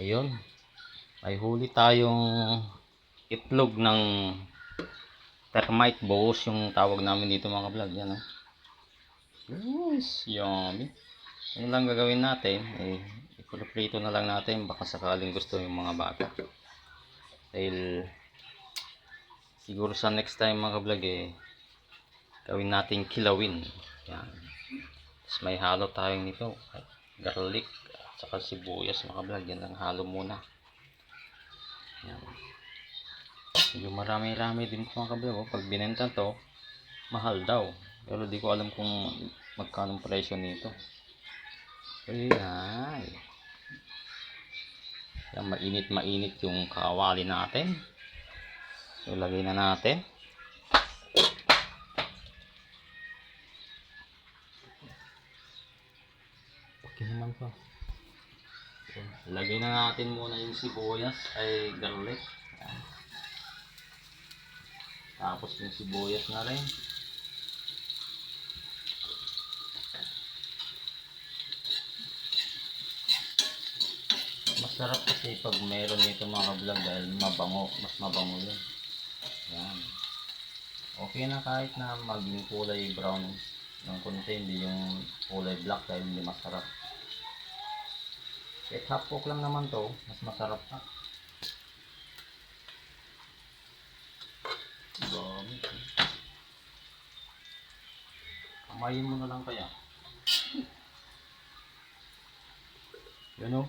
Ayun. May huli tayong itlog ng termite boss yung tawag namin dito mga vlog. Yan oh. Yes, yummy. Ano lang gagawin natin? Eh, ipiprito na lang natin. Baka sakaling gusto yung mga bata. Dahil siguro sa next time mga vlog eh gawin natin kilawin. Yan. Tapos may halo tayong nito. Garlic saka sibuyas mga vlog. Yan lang halo muna. Yan. Yung marami-rami din po mga vlog. oh. Pag binenta to, mahal daw. Pero di ko alam kung magkano presyo nito. Ayan. Yan, mainit-mainit yung kawali natin. So, lagay na natin. Okay naman to. Lagay na natin muna yung sibuyas ay garlic. Tapos yung sibuyas na rin. Masarap kasi pag meron nito mga vlog dahil mabango, mas mabango yun. Yan. Okay na kahit na maging kulay brown ng konti, hindi yung kulay black dahil hindi masarap. Kahit half cook lang naman to, mas masarap pa. Dami. Kamayin mo na lang kaya. Yan o.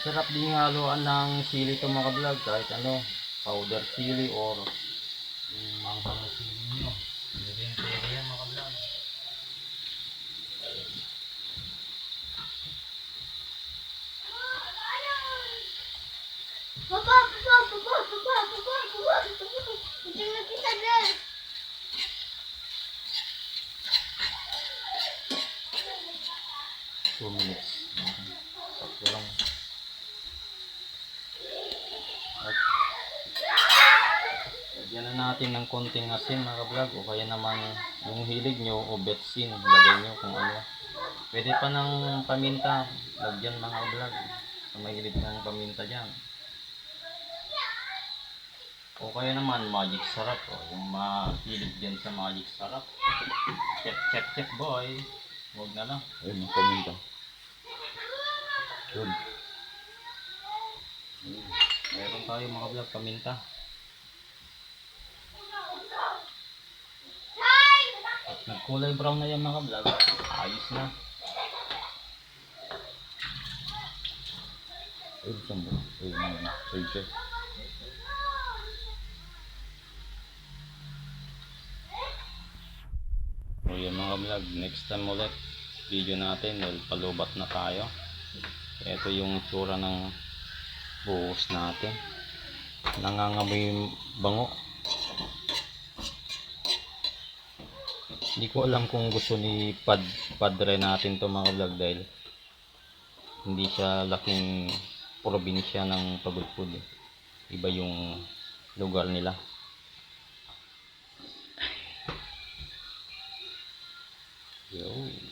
Masarap din yung haluan ng sili ito mga vlog kahit ano, powder sili or yung manghang na sili nyo. Hindi rin pwede yan mga vlog. Papa, papa, papa, papa, papa, papa, papa. Tingnan kita dyan. Two minutes. Sakto lang. At lagyan na natin ng konting asin mga vlog o kaya naman yung hilig nyo o betsin lagay nyo kung ano. Pwede pa ng paminta lagyan mga vlog sa may hilig ng paminta dyan. O kaya naman magic sarap o yung mahilig dyan sa magic sarap. Check check check boy. Huwag na lang. Ayun, paminta. Yun. Meron tayo mga vlog paminta. At nagkulay brown na yan mga vlog. Ayos na. Ayun, saan ba? Ayun. Ayun siya. So yun mga vlog. Next time ulit. Video natin. Dahil palubat na tayo. Ito yung tsura ng buhos natin. Nangangamoy yung bango. Hindi ko alam kung gusto ni pad, padre natin to mga vlog dahil hindi siya laking probinsya ng pagulpod eh. iba yung lugar nila. Yun